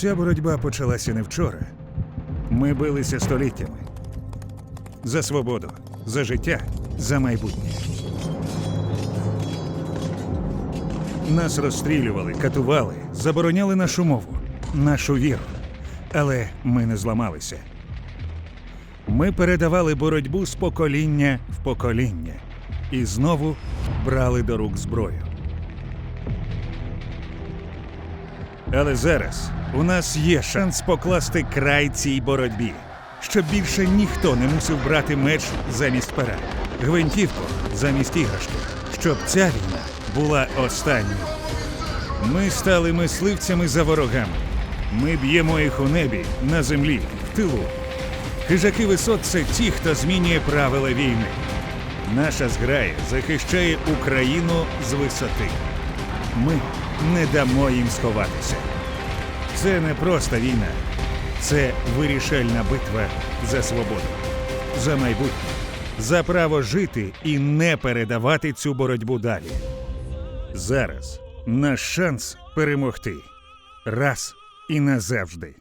Ця боротьба почалася не вчора. Ми билися століттями. За свободу, за життя, за майбутнє. Нас розстрілювали, катували, забороняли нашу мову, нашу віру. Але ми не зламалися. Ми передавали боротьбу з покоління в покоління і знову брали до рук зброю. Але зараз у нас є шанс покласти край цій боротьбі, щоб більше ніхто не мусив брати меч замість пера, гвинтівку замість іграшки, щоб ця війна була останньою. Ми стали мисливцями за ворогами. Ми б'ємо їх у небі, на землі, в тилу. Хижаки висот це ті, хто змінює правила війни. Наша зграя захищає Україну з висоти. Ми не дамо їм сховатися. Це не просто війна, це вирішальна битва за свободу, за майбутнє, за право жити і не передавати цю боротьбу далі. Зараз наш шанс перемогти раз і назавжди.